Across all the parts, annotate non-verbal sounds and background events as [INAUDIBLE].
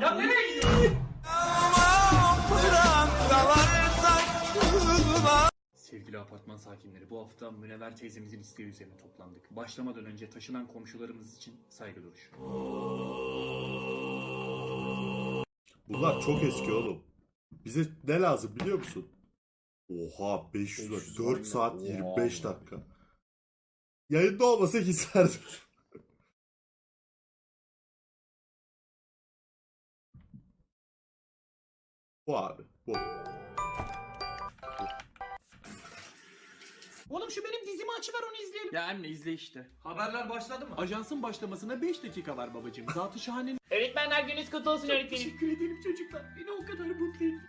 Ya nereye gidiyorsun? Sevgili apartman sakinleri, bu hafta Münevver teyzemizin isteği üzerine toplandık. Başlamadan önce taşınan komşularımız için saygı duruşu. Bunlar çok eski oğlum. Bize ne lazım biliyor musun? Oha 500 lira. 4 saat 25 dakika. Yayında olmasa gizlerdim. Bu abi. Bu. Oğlum şu benim dizimi açıver onu izleyelim. Ya anne izle işte. Haberler başladı mı? Ajansın başlamasına 5 dakika var babacığım. Zatı şahane. Öğretmenler gününüz kutlu olsun öğretmenim. Teşekkür ederim çocuklar. Beni o kadar mutlu ettin.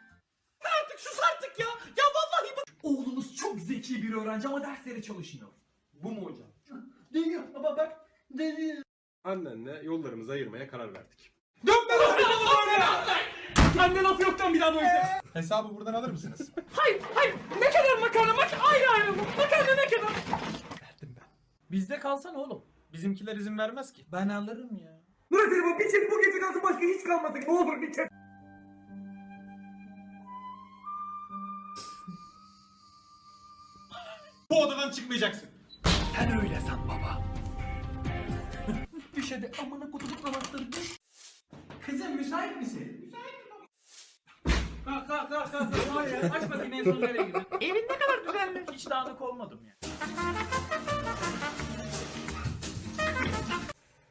Artık sus artık ya. Ya vallahi bak. Oğlunuz çok zeki bir öğrenci ama derslere çalışmıyor. Bu mu hocam? Değil baba bak. Değil. Annenle yollarımızı ayırmaya karar verdik. Dönme lan bana böyle ya. Anne laf yoktan bir daha böyle. Hesabı buradan alır mısınız? Hayır hayır. Ne kadar makarna mak ayrı ayrı? Makarna ne kadar? Verdim ben. Bizde kalsana oğlum. Bizimkiler izin vermez ki. Ben alırım ya. Murat bu bir çift bu gece kalsın başka hiç kalmasın. Ne olur bir çift. Bu odadan çıkmayacaksın. Sen öyle san baba. [LAUGHS] düş hadi amına kutuluk namazları düş. Kızım müsait misin? Müsaitim Kalk kalk kalk kalk. kalk. Hayır aç bakayım en son nereye gidiyorsun? Evin ne kadar düzenli. Hiç dağınık olmadım ya.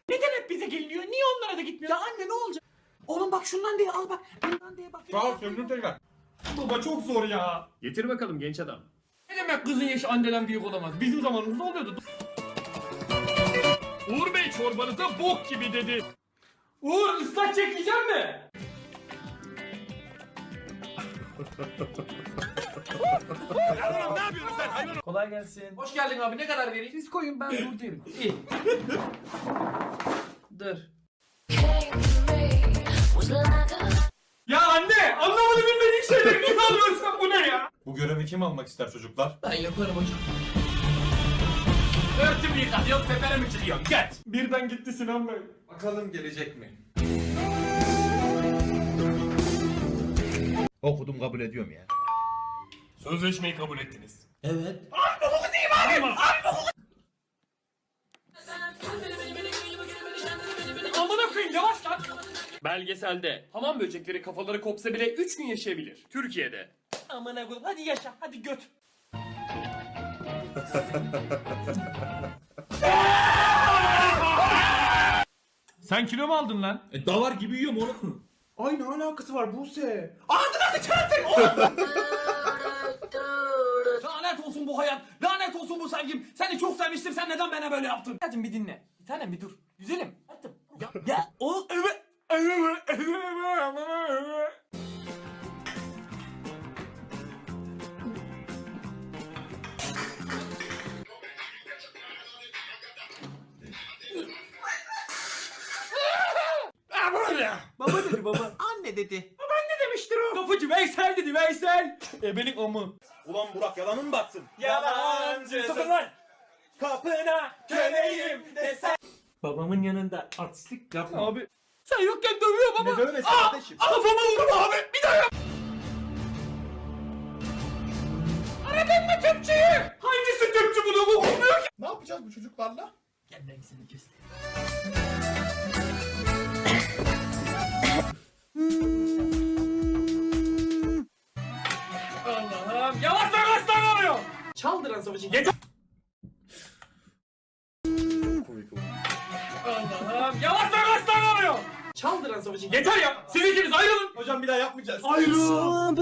Neden hep bize geliniyor? Niye onlara da gitmiyor? Ya anne ne olacak? Oğlum bak şundan diye al bak. Bundan diye bak. Sağ ol sömürüm tekrar. Baba çok zor ya. Getir bakalım genç adam. Ne demek kızın yaşı anneden büyük olamaz? Bizim zamanımızda oluyordu. Uğur Bey çorbanıza bok gibi dedi. Uğur ıslak çekeceğim mi? ne yapıyorsun sen hayvan? Kolay gelsin. Hoş geldin abi. Ne kadar vereyim? Siz koyun ben dur derim. İyi. dur. Ya anne! Anlamadı bilmediğin şeyleri niye alıyorsun? Bu ne ya? Bu görevi kim almak ister çocuklar? Ben yaparım hocam. Örtümü yıkat. Yok tepene mi çıkıyorsun? Geç. Birden gitti Sinan Bey. Bakalım gelecek mi? Okudum kabul ediyorum ya. Sözleşmeyi kabul ettiniz. Amına koyayım yavaş lan. Belgeselde hamam böcekleri kafaları kopsa bile 3 gün yaşayabilir. Türkiye'de. Amına koyayım. Hadi yaşa. Hadi göt. Sen kilo mu aldın lan? E, davar gibi yiyorum oğlum. Ay ne alakası var Buse? [LAUGHS] Lanet olsun bu hayat. Lanet olsun bu sevgim. Seni çok sevmiştim. Sen neden bana böyle yaptın? Hadi bir dinle. Bir tanem bir dur. Güzelim. Hadi. Ya, ya o evet. Baba dedi [LAUGHS] baba. Anne dedi. Babaanne demiştir o. Kapıcı Veysel dedi Veysel. Ebelik o mu? Ulan Burak yalanın mı baksın? Yalancı. Sıfır lan. Kapına köleyim desen. Babamın yanında artistlik yapma. Abi. Sen yokken dövüyor baba. Ne dövmesi kardeşim? Kafama vurma abi. Bir daha yap. Aradın mı tüpçüyü? Hangisi tüpçü bunu bu olmuyor ki? Ne yapacağız bu çocuklarla? Gel ben seni göstereyim. Çaldıran savaşı yeter. Allah'ım yavaş lan aslan oluyor. Çaldıran savaşı yeter ya. Siz ikiniz ayrılın. Hocam bir daha yapmayacağız. Ayrılın.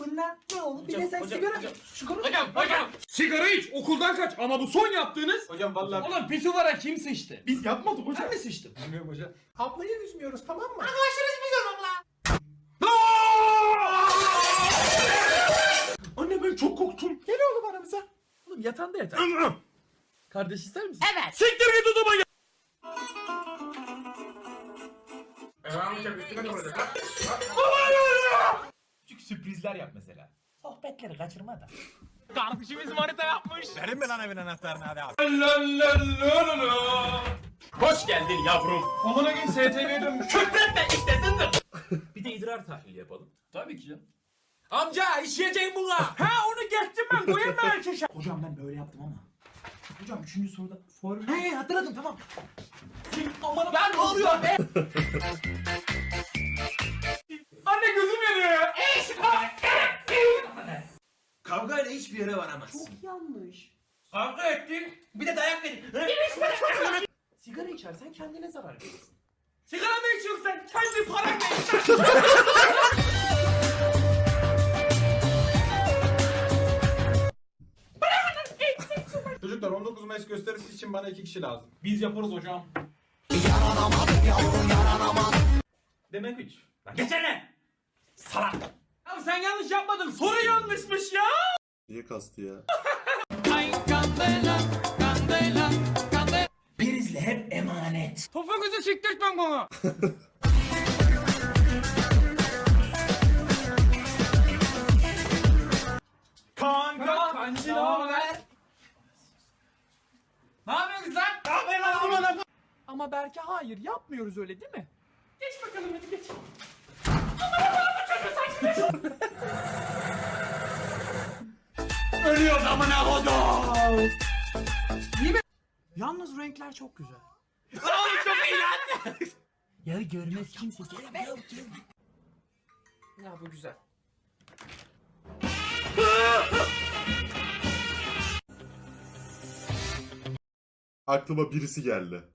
Bunlar ne oğlum? Bir de sen sigara Sigara. Hocam hocam. Sigara iç okuldan kaç ama bu son yaptığınız. Hocam vallahi Oğlum pisuvara kim sıçtı? biz yapmadık hocam. Ben mi sıçtım? Bilmiyorum hocam. Ablayı üzmüyoruz tamam mı? Anne yatağında yatar. Kardeş ister misin? Evet. Siktir git o zaman ya. Küçük sürprizler yap mesela. Sohbetleri kaçırma da. Kardeşimiz manita yapmış. Verin mi lan evin anahtarını hadi abi. Hoş geldin yavrum. Amına gün STV'ye dönmüş. Küfretme istesin de. Bir de idrar tahlili yapalım. Tabii ki canım. Amca işleyeceğim buna. Ha onu geçtim ben koyayım mı erkeşe? Hocam ben böyle yaptım ama. Hocam üçüncü soruda for... He hatırladım tamam. Aman ben ne oluyor be? Anne gözüm yanıyor ya. Kavgayla hiçbir yere varamazsın. Çok yanlış. Kavga ettin. Bir de dayak verin. Sigara içersen kendine zarar verirsin. Sigara mı içiyorsun sen? Kendi paranla [LAUGHS] iç. Çocuklar 19 Mayıs gösterisi için bana iki kişi lazım. Biz yaparız hocam. Demek üç. Lan geçene. Salak. Abi sen yanlış yapmadın. Soru yanlışmış ya. Niye kastı ya? Prizle hep emanet. Topuğunuzu siktirtmem bana. [LAUGHS] Belki hayır yapmıyoruz öyle değil mi? Geç bakalım hadi geç. Ölüyoruz amına kodum. Yalnız renkler çok güzel. Oğlum çok iyi lan. Ya görmez kimse. Görmez Ya bu güzel. Aklıma birisi geldi.